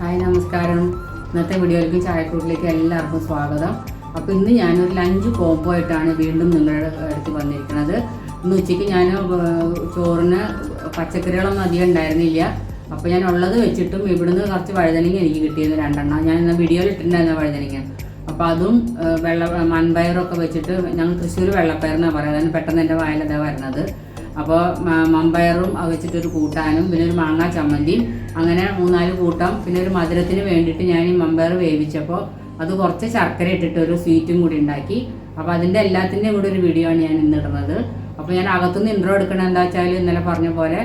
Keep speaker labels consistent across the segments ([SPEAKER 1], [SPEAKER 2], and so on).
[SPEAKER 1] ഇന്നത്തെ വീഡിയോയിലേക്ക് ചായക്കൂട്ടിലേക്ക് എല്ലാവർക്കും സ്വാഗതം. അപ്പോൾ ഇന്ന് ഞാനൊരു ലഞ്ച് കോംബോ ആയിട്ടാണ് വീണ്ടും നിങ്ങളുടെ അടുത്ത് വന്നിരിക്കുന്നത്. ഇന്ന് ഉച്ചയ്ക്ക് ഞാൻ ചോറിന് പച്ചക്കറികളൊന്നും അധികം ഉണ്ടായിരുന്നില്ല. അപ്പോൾ ഞാൻ ഉള്ളത് വെച്ചിട്ടും ഇവിടുന്ന് കുറച്ച് വഴുതനങ്ങ എനിക്ക് കിട്ടിയിരുന്നു രണ്ടെണ്ണം. ഞാൻ ഇന്ന് വീഡിയോയിൽ ഇട്ടിട്ടുണ്ടായിരുന്ന വഴുതനങ്ങ. അപ്പോൾ അതും വെള്ള മൺപയറൊക്കെ വെച്ചിട്ട് ഞങ്ങൾ തൃശ്ശൂർ വെള്ളപ്പയർ എന്നാണ് പറയുന്നത്. പെട്ടെന്ന് എന്റെ വായിലതാ വരുന്നത് അപ്പോൾ മമ്പയറും അത് വെച്ചിട്ടൊരു കൂട്ടാനും പിന്നെ ഒരു മാങ്ങ ചമ്മന്തിയും അങ്ങനെ മൂന്നാൽ കൂട്ടം പിന്നെ ഒരു മധുരത്തിന് വേണ്ടിയിട്ട് ഞാൻ ഈ മമ്പയർ വേവിച്ചപ്പോൾ അത് കുറച്ച് ശർക്കര ഇട്ടിട്ട് ഒരു സ്വീറ്റും കൂടി ഉണ്ടാക്കി. അപ്പോൾ അതിന്റെ എല്ലാത്തിന്റെയും കൂടി ഒരു വീഡിയോ ആണ് ഞാൻ ഇന്ന് ഇടുന്നത്. അപ്പോൾ ഞാൻ അകത്തുനിന്ന് ഇൻട്രോ എടുക്കണത് എന്താ വെച്ചാൽ ഇന്നലെ പറഞ്ഞ പോലെ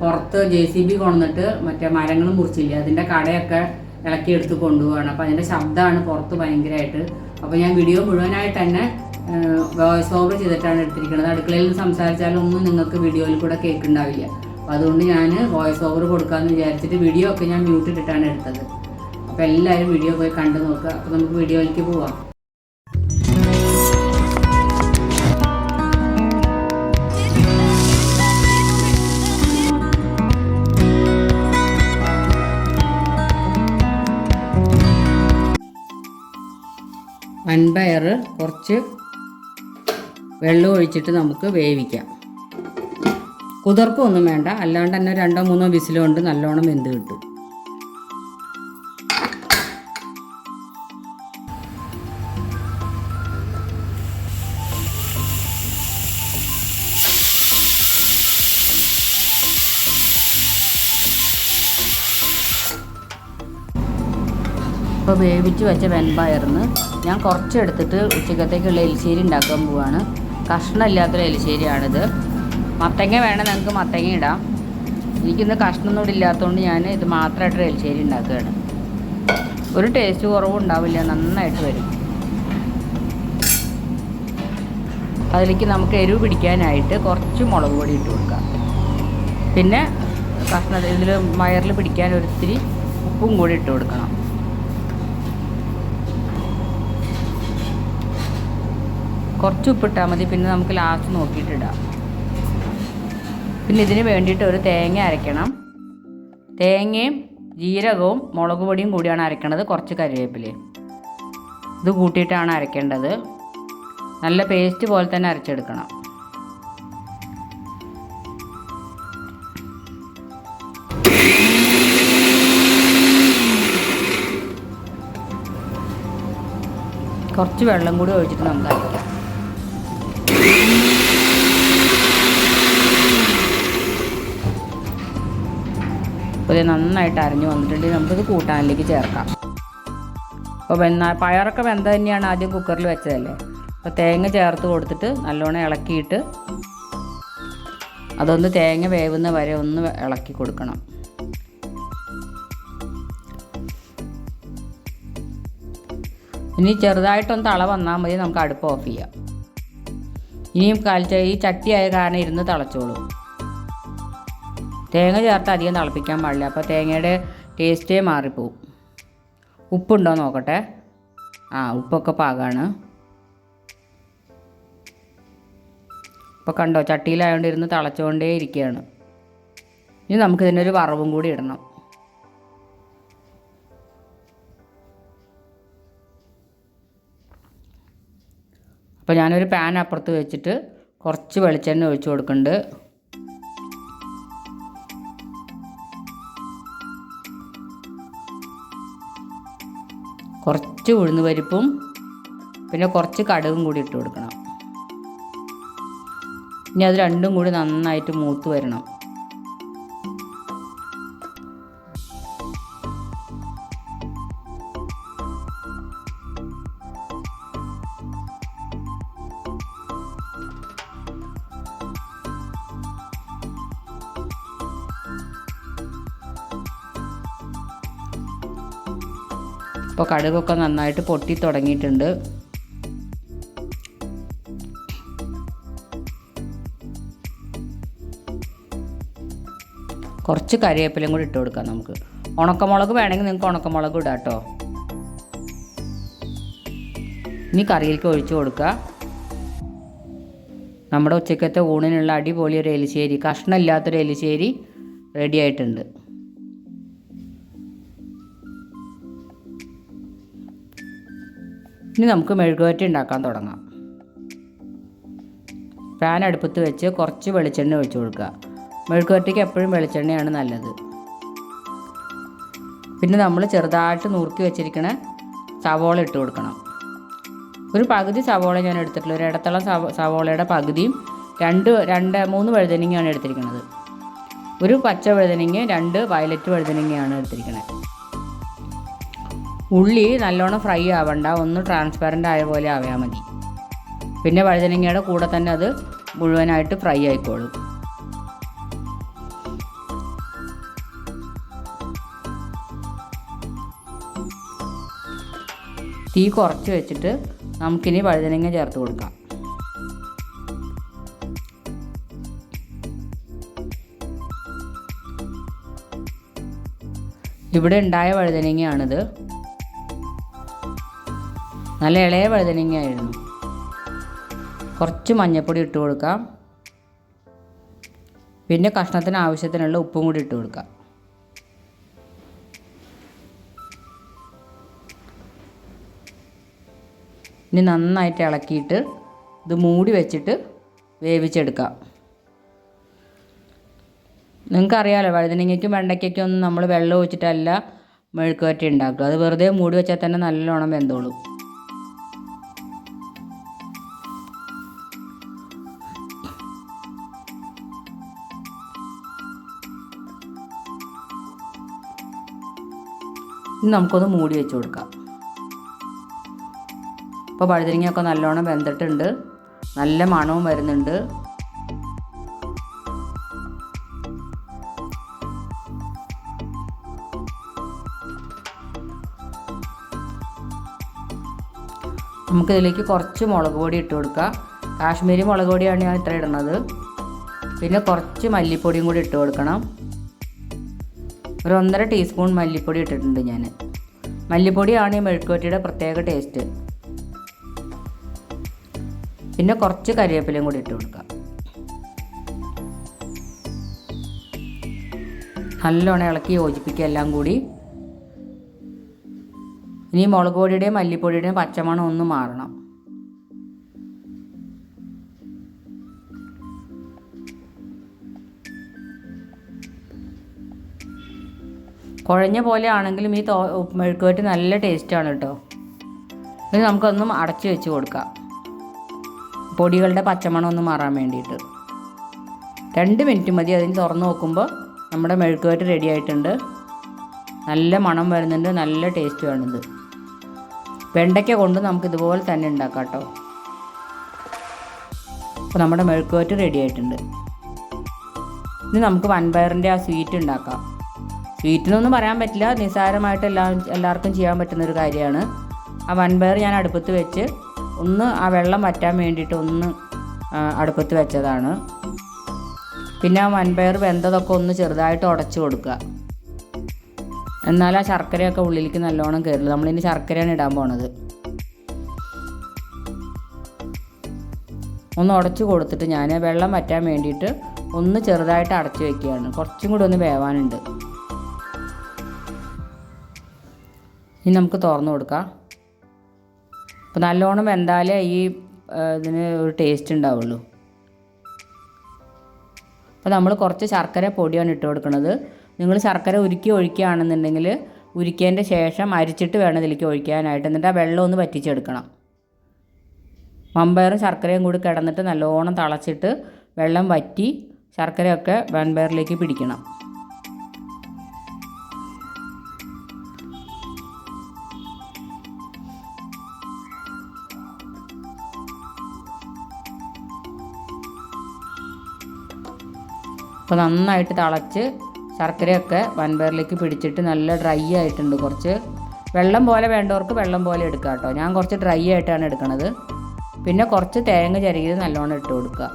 [SPEAKER 1] പുറത്ത് ജെ സി ബി കൊണ്ടുവന്നിട്ട് മറ്റേ മരങ്ങൾ മുറിച്ചില്ല അതിന്റെ കടയൊക്കെ ഇളക്കി എടുത്ത് കൊണ്ടുപോവാണ്. അപ്പോൾ അതിന്റെ ശബ്ദമാണ് പുറത്ത് ഭയങ്കരമായിട്ട് അപ്പോൾ ഞാൻ വീഡിയോ മുഴുവനായിട്ട് തന്നെ വോയിസ് ഓവർ ചെയ്തിട്ടാണ് എടുത്തിരിക്കുന്നത്. അടുക്കളയിൽ നിന്ന് സംസാരിച്ചാലൊന്നും നിങ്ങൾക്ക് വീഡിയോയിൽ കൂടെ കേൾക്കുന്നുണ്ടാവില്ല. അപ്പോൾ അതുകൊണ്ട് ഞാൻ വോയിസ് ഓവർ കൊടുക്കാമെന്ന് വിചാരിച്ചിട്ട് വീഡിയോ ഒക്കെ ഞാൻ മ്യൂട്ട് ഇട്ടിട്ടാണ് എടുത്തത്. അപ്പോൾ എല്ലാവരും വീഡിയോ പോയി കണ്ടു നോക്കുക അപ്പോൾ നമുക്ക് വീഡിയോയിലേക്ക് പോവാം. വൻപയർ കുറച്ച് വെള്ളം ഒഴിച്ചിട്ട് നമുക്ക് വേവിക്കാം. കുതിർപ്പൊന്നും വേണ്ട. അല്ലാണ്ട് തന്നെ രണ്ടോ മൂന്നോ വിസിലുകൊണ്ട് നല്ലോണം വെന്ത് കിട്ടും. ഇപ്പോൾ വേവിച്ച് വെച്ച വെൺപയർന്ന് ഞാൻ കുറച്ചെടുത്തിട്ട് ഉച്ചക്കത്തേക്കുള്ള എലിശ്ശേരി ഉണ്ടാക്കാൻ പോവാണ്. കഷ്ണമില്ലാത്തൊരു എലിശ്ശേരിയാണിത്. മത്തങ്ങ വേണം നമുക്ക് മത്തങ്ങ ഇടാം. എനിക്കിന്ന് കഷ്ണമൊന്നും ഇല്ലാത്തതുകൊണ്ട് ഞാൻ ഇത് മാത്രമായിട്ടൊരു എലിശ്ശേരി ഉണ്ടാക്കുകയാണ് ഒരു ടേസ്റ്റ് കുറവും ഉണ്ടാവില്ല നന്നായിട്ട് വരും. അതിലേക്ക് നമുക്ക് എരിവ് പിടിക്കാനായിട്ട് കുറച്ച് മുളക് പൊടി ഇട്ട് കൊടുക്കാം. പിന്നെ കഷ്ണ ഇതിൽ വയറിൽ പിടിക്കാൻ ഒരിത്തിരി ഉപ്പും കൂടി ഇട്ട് കൊടുക്കണം. കുറച്ച് ഉപ്പിട്ടാൽ മതി. പിന്നെ നമുക്ക് ലാസ്റ്റ് നോക്കിയിട്ടിടാം പിന്നെ ഇതിന് വേണ്ടിയിട്ട് ഒരു തേങ്ങ അരയ്ക്കണം. തേങ്ങയും ജീരകവും മുളക് പൊടിയും കൂടിയാണ് അരയ്ക്കണത് കുറച്ച് കറിവേപ്പിലയും. ഇത് കൂട്ടിയിട്ടാണ് അരയ്ക്കേണ്ടത്. നല്ല പേസ്റ്റ് പോലെ തന്നെ അരച്ചെടുക്കണം. കുറച്ച് വെള്ളം കൂടി ഒഴിച്ചിട്ട് നമുക്ക് അരയ്ക്കാം അപ്പോൾ ഇത് നന്നായിട്ട് അരഞ്ഞു വന്നിട്ടുണ്ടെങ്കിൽ നമുക്കിത് കൂട്ടാനിലേക്ക് ചേർക്കാം. അപ്പോൾ വെന്ന പയറൊക്കെ വെന്ത തന്നെയാണ് ആദ്യം കുക്കറിൽ വെച്ചതല്ലേ? അപ്പോൾ തേങ്ങ ചേർത്ത് കൊടുത്തിട്ട് നല്ലോണം ഇളക്കിയിട്ട് അതൊന്ന് തേങ്ങ വേവുന്ന വരെ ഒന്ന് ഇളക്കി കൊടുക്കണം. ഇനി ചെറുതായിട്ടൊന്ന് തള വന്നാൽ മതി നമുക്ക് അടുപ്പ് ഓഫ് ചെയ്യാം. ഇനിയും കാലിച്ച ഈ ചട്ടിയായ കാരണം ഇരുന്ന് തിളച്ചോളൂ. തേങ്ങ ചേർത്ത് അധികം തിളപ്പിക്കാൻ പാടില്ല. അപ്പോൾ തേങ്ങയുടെ ടേസ്റ്റേ മാറിപ്പോവും. ഉപ്പുണ്ടോ നോക്കട്ടെ. ആ ഉപ്പൊക്കെ പാകാണ്. ഇപ്പോൾ കണ്ടോ ചട്ടിയിലായതുകൊണ്ട് ഇരുന്ന് തിളച്ചുകൊണ്ടേ ഇരിക്കുകയാണ്. ഇനി നമുക്കിതിനൊരു വറവും കൂടി ഇടണം. അപ്പോൾ ഞാനൊരു പാൻ അപ്പുറത്ത് വെച്ചിട്ട് കുറച്ച് വെളിച്ചെണ്ണ ഒഴിച്ചു കൊടുക്കുന്നുണ്ട്. കുറച്ച് ഉഴുന്ന് പരിപ്പും പിന്നെ കുറച്ച് കടുകും കൂടി ഇട്ട് കൊടുക്കണം. ഇനി അത് രണ്ടും കൂടി നന്നായിട്ട് മൂത്ത് വരണം. ഇപ്പോൾ കടുകൊക്കെ നന്നായിട്ട് പൊട്ടി തുടങ്ങിയിട്ടുണ്ട്. കുറച്ച് കറിവേപ്പിലയും കൂടി ഇട്ട് കൊടുക്കാം നമുക്ക്. ഉണക്കമുളക് വേണമെങ്കിൽ നിങ്ങൾക്ക് ഉണക്കമുളക് ഇടാം കേട്ടോ. ഇനി കറിയിലേക്ക് ഒഴിച്ചു കൊടുക്കുക. നമ്മുടെ ഉച്ചക്കത്തെ ഊണിനുള്ള അടിപൊളി ഒരു എലിശ്ശേരി കഷ്ണമില്ലാത്തൊരു എലിശ്ശേരി റെഡി ആയിട്ടുണ്ട്. ഇനി നമുക്ക് മെഴുകുവരട്ടി ഉണ്ടാക്കാൻ തുടങ്ങാം. പാൻ അടുപ്പത്ത് വെച്ച് കുറച്ച് വെളിച്ചെണ്ണ ഒഴിച്ചു കൊടുക്കുക. മെഴുകുവരട്ടിക്ക് എപ്പോഴും വെളിച്ചെണ്ണയാണ് നല്ലത്. പിന്നെ നമ്മൾ ചെറുതായിട്ട് നുറുക്കി വെച്ചിരിക്കുന്ന സവോള ഇട്ട് കൊടുക്കണം. ഒരു പകുതി സവോള ഞാൻ എടുത്തിട്ടുള്ളൂ. ഒരു ഇടത്തളം സവ സവോളയുടെ പകുതിയും രണ്ട് രണ്ട് മൂന്ന് വഴുതനങ്ങയാണ് എടുത്തിരിക്കുന്നത് ഒരു പച്ച വഴുതനങ്ങ രണ്ട് വയലറ്റ് വഴുതനങ്ങയാണ് എടുത്തിരിക്കുന്നത് ഉള്ളി നല്ലോണം ഫ്രൈ ആവണ്ട. ഒന്ന് ട്രാൻസ്പെറന്റ് ആയ പോലെ ആയാൽ മതി. പിന്നെ വഴുതനങ്ങയുടെ കൂടെ തന്നെ അത് മുഴുവനായിട്ട് ഫ്രൈ ആയിക്കോളും. തീ കുറച്ച് വെച്ചിട്ട് നമുക്കിനി വഴുതനങ്ങ ചേർത്ത് കൊടുക്കാം. ഇവിടെ ഉണ്ടായ വഴുതനങ്ങയാണിത്. നല്ല ഇളയ വഴുതനങ്ങയായിരുന്നു. കുറച്ച് മഞ്ഞൾപ്പൊടി ഇട്ട് കൊടുക്കാം. പിന്നെ കഷ്ണത്തിന് ആവശ്യത്തിനുള്ള ഉപ്പും കൂടി ഇട്ട് കൊടുക്കാം. ഇനി നന്നായിട്ട് ഇളക്കിയിട്ട് ഇത് മൂടി വെച്ചിട്ട് വേവിച്ചെടുക്കാം. നിങ്ങൾക്കറിയാലോ വഴുതനങ്ങയ്ക്കും വെണ്ടയ്ക്കൊക്കെ ഒന്നും നമ്മൾ വെള്ളം ഒഴിച്ചിട്ടല്ല മെഴുക്കുവറ്റി ഉണ്ടാക്കുക. അത് വെറുതെ മൂടി വെച്ചാൽ തന്നെ നല്ലോണം വെന്തോളും. ഇനി നമുക്കൊന്ന് മൂടി വെച്ച് കൊടുക്കാം. ഇപ്പോൾ പഴുതിരിങ്ങയൊക്കെ നല്ലോണം വെന്തിട്ടുണ്ട്. നല്ല മണവും വരുന്നുണ്ട്. നമുക്കിതിലേക്ക് കുറച്ച് മുളക് പൊടി ഇട്ട് കൊടുക്കാം. കാശ്മീരി മുളക് പൊടിയാണ് ഞാൻ ഇത്ര ഇടുന്നത്. പിന്നെ കുറച്ച് മല്ലിപ്പൊടിയും കൂടി ഇട്ട് കൊടുക്കണം. ഒരു ടീസ്പൂൺ മല്ലിപ്പൊടി ഇട്ടിട്ടുണ്ട് ഞാൻ. മല്ലിപ്പൊടിയാണ് ഈ മെഴുക്കുവറ്റിയുടെ പ്രത്യേക ടേസ്റ്റ്. പിന്നെ കുറച്ച് കരിവേപ്പിലയും കൂടി ഇട്ട് കൊടുക്കാം. നല്ലോണം ഇളക്കി യോജിപ്പിക്കുക എല്ലാം കൂടി. ഇനി മുളക് പൊടിയുടെയും മല്ലിപ്പൊടിയുടെയും പച്ചമണം ഒന്ന് മാറണം. കുഴഞ്ഞ പോലെ ആണെങ്കിലും ഈ തോ മെഴുക്കുവരട്ടി നല്ല ടേസ്റ്റാണ് കേട്ടോ. ഇത് നമുക്കൊന്നും അടച്ച് വെച്ച് കൊടുക്കാം. പൊടികളുടെ പച്ചമണം ഒന്ന് മാറാൻ വേണ്ടിയിട്ട്. രണ്ട് മിനിറ്റ് മതി അതിന് തുറന്ന് നോക്കുമ്പോൾ നമ്മുടെ മെഴുക്കുവരട്ടി റെഡി ആയിട്ടുണ്ട്. നല്ല മണം വരുന്നുണ്ട് നല്ല ടേസ്റ്റുമാണിത് വെണ്ടയ്ക്ക കൊണ്ട് നമുക്ക് ഇതുപോലെ തന്നെ ഉണ്ടാക്കാം കേട്ടോ. അപ്പോൾ നമ്മുടെ മെഴുക്കുവരട്ടി റെഡി ആയിട്ടുണ്ട്. ഇനി നമുക്ക് വൻപയറിന്റെ ആ സ്വീറ്റ് ഉണ്ടാക്കാം. സ്വീറ്റിനൊന്നും പറയാൻ പറ്റില്ല. നിസ്സാരമായിട്ട് എല്ലാ എല്ലാവർക്കും ചെയ്യാൻ പറ്റുന്ന ഒരു കാര്യമാണ്. ആ വൻപയർ ഞാൻ അടുപ്പത്ത് വെച്ച് ഒന്ന് ആ വെള്ളം വറ്റാൻ വേണ്ടിയിട്ട് ഒന്ന് അടുപ്പത്ത് വെച്ചതാണ്. പിന്നെ ആ വൻപയർ വെന്തതൊക്കെ ഒന്ന് ചെറുതായിട്ട് ഉടച്ചു കൊടുക്കുക. എന്നാൽ ആ ശർക്കരയൊക്കെ ഉള്ളിലേക്ക് നല്ലോണം കയറില്ല നമ്മളിനി ശർക്കരയാണ് ഇടാൻ പോണത്. ഒന്ന് ഉടച്ചു കൊടുത്തിട്ട് ഞാൻ വെള്ളം വറ്റാൻ വേണ്ടിയിട്ട് ഒന്ന് ചെറുതായിട്ട് അടച്ചു വെക്കുകയാണ്. കുറച്ചും കൂടി ഒന്ന് വേവാനുണ്ട്. ഇനി നമുക്ക് തുറന്നു കൊടുക്കാം. അപ്പോൾ നല്ലോണം വെന്താലേ ഈ ഇതിന് ഒരു ടേസ്റ്റ് ഉണ്ടാവുള്ളൂ. അപ്പോൾ നമ്മൾ കുറച്ച് ശർക്കര പൊടിയാണ് ഇട്ട് കൊടുക്കുന്നത് നിങ്ങൾ ശർക്കര ഉരുക്കി ഒഴിക്കുകയാണെന്നുണ്ടെങ്കിൽ ഉരുക്കിയതിന്റെ ശേഷം അരിച്ചിട്ട് വേണം ഇതിലേക്ക് ഒഴിക്കാനായിട്ട്. എന്നിട്ട് ആ വെള്ളം ഒന്ന് വറ്റിച്ചെടുക്കണം. വമ്പയറും ശർക്കരയും കൂടി കിടന്നിട്ട് നല്ലോണം തിളച്ചിട്ട് വെള്ളം വറ്റി ശർക്കരയൊക്കെ വൻപയറിലേക്ക് പിടിക്കണം. അപ്പോൾ നന്നായിട്ട് തിളച്ച് ശർക്കരയൊക്കെ വൻപയറിലേക്ക് പിടിച്ചിട്ട് നല്ല ഡ്രൈ ആയിട്ടുണ്ട് കുറച്ച്. വെള്ളം പോലെ വേണ്ടവർക്ക് വെള്ളം പോലെ എടുക്കുക കേട്ടോ. ഞാൻ കുറച്ച് ഡ്രൈ ആയിട്ടാണ് എടുക്കണത്. പിന്നെ കുറച്ച് തേങ്ങ ചിരകിയത് നല്ലോണം ഇട്ട് കൊടുക്കുക.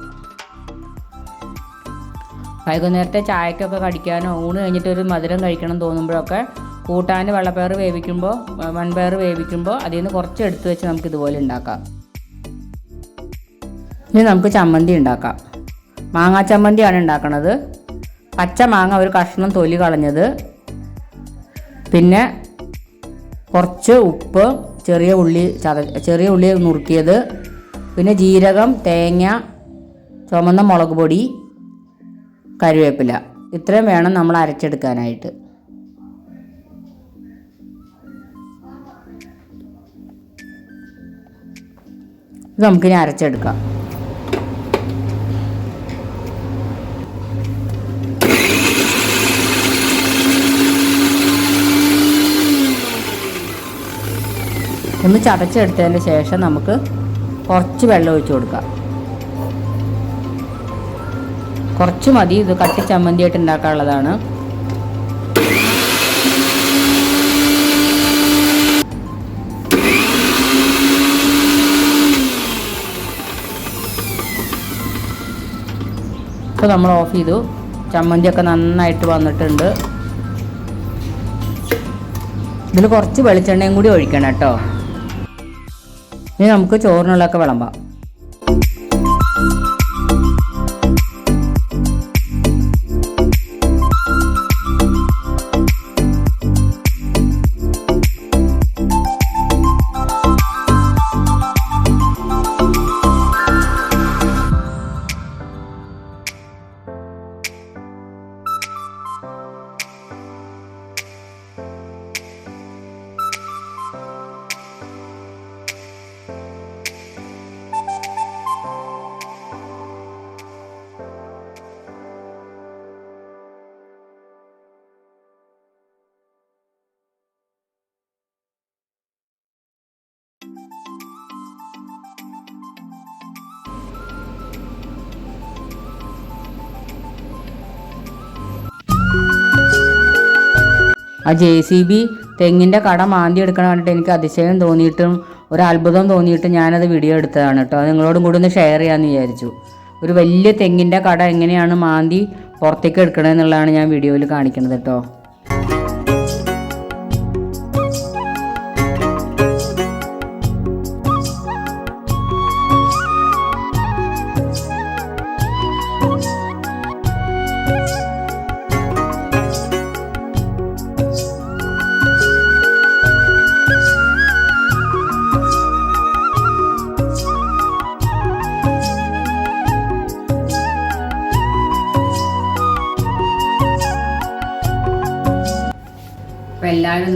[SPEAKER 1] വൈകുന്നേരത്തെ ചായക്കൊക്കെ കടിക്കാനോ ഊണ് കഴിഞ്ഞിട്ട് ഒരു മധുരം കഴിക്കണം തോന്നുമ്പോഴൊക്കെ കൂട്ടാൻ വെള്ളപ്പയർ വേവിക്കുമ്പോൾ വൺപയർ വേവിക്കുമ്പോൾ അതിൽ നിന്ന് കുറച്ച് എടുത്തു വെച്ച് നമുക്ക് ഇതുപോലെ ഉണ്ടാക്കാം. ഇനി നമുക്ക് ചമ്മന്തി ഉണ്ടാക്കാം. മാങ്ങാ ചമ്മന്തിയാണ് ഉണ്ടാക്കുന്നത് പച്ച മാങ്ങ ഒരു കഷ്ണം തൊലി കളഞ്ഞത്. പിന്നെ കുറച്ച് ഉപ്പ് ചെറിയ ഉള്ളി ചത ചെറിയ ഉള്ളി നുറുക്കിയത്. പിന്നെ ജീരകം തേങ്ങ ചുമന്ന മുളക് പൊടി കരുവേപ്പില ഇത്രയും വേണം നമ്മൾ അരച്ചെടുക്കാനായിട്ട്. നമുക്കിനി അരച്ചെടുക്കാം. ഒന്ന് ചതച്ചെടുത്തതിന് ശേഷം നമുക്ക് കുറച്ച് വെള്ളം ഒഴിച്ച് കൊടുക്കാം. കുറച്ച് മതി ഇത് കട്ടി ചമ്മന്തിയായിട്ട് ഉണ്ടാക്കാനുള്ളതാണ്. ഇപ്പോൾ നമ്മൾ ഓഫ് ചെയ്തു. ചമ്മന്തിയൊക്കെ നന്നായിട്ട് വന്നിട്ടുണ്ട്. ഇതിൽ കുറച്ച് വെളിച്ചെണ്ണയും കൂടി ഒഴിക്കണം കേട്ടോ. ഇനി നമുക്ക് ചോറിനുള്ളതൊക്കെ വിളമ്പാം. ആ ജെ സി ബി തെങ്ങിന്റെ കട മാന്തി എടുക്കണ കണ്ടിട്ട് എനിക്ക് അതിശയം തോന്നിയിട്ടും ഒരു അത്ഭുതം തോന്നിയിട്ടും ഞാനത് വീഡിയോ എടുത്തതാണ് കേട്ടോ. അത് നിങ്ങളോടും കൂടി ഒന്ന് ഷെയർ ചെയ്യാമെന്ന് വിചാരിച്ചു. ഒരു വലിയ തെങ്ങിന്റെ കട എങ്ങനെയാണ് മാന്തി പുറത്തേക്ക് എടുക്കണമെന്നുള്ളതാണ് ഞാൻ വീഡിയോയിൽ കാണിക്കുന്നത് കേട്ടോ.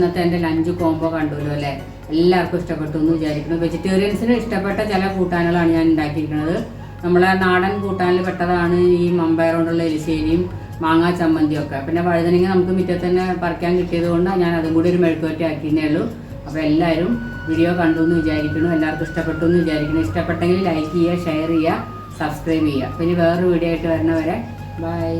[SPEAKER 1] ഇന്നത്തെ എന്റെ ലഞ്ച് കോംബോ കണ്ടുല്ലോ അല്ലേ? എല്ലാവർക്കും ഇഷ്ടപ്പെട്ടു എന്ന് വിചാരിക്കുന്നു. വെജിറ്റേറിയൻസിന് ഇഷ്ടപ്പെട്ട ചില കൂട്ടാനുകളാണ് ഞാൻ ഉണ്ടാക്കിയിരിക്കുന്നത്. നമ്മളെ നാടൻ കൂട്ടാനിൽ പെട്ടതാണ് ഈ മമ്പയർ കൊണ്ടുള്ള എലിശ്ശേരിയും മാങ്ങാ ചമ്മന്തിയും ഒക്കെ. പിന്നെ വഴുതനങ്ങ നമുക്ക് മുറ്റത്ത് തന്നെ പറിക്കാൻ കിട്ടിയത് കൊണ്ട് ഞാൻ അതും കൂടി ഒരു മെഴുക്കുവറ്റി ആക്കിയേ ഉള്ളൂ. അപ്പോൾ എല്ലാവരും വീഡിയോ കണ്ടു എന്ന് വിചാരിക്കുന്നു. എല്ലാവർക്കും ഇഷ്ടപ്പെട്ടു എന്ന് വിചാരിക്കുന്നു. ഇഷ്ടപ്പെട്ടെങ്കിൽ ലൈക്ക് ചെയ്യുക ഷെയർ ചെയ്യുക സബ്സ്ക്രൈബ് ചെയ്യുക. പിന്നെ വേറൊരു വീഡിയോ ആയിട്ട് വരുന്നവരെ ബൈ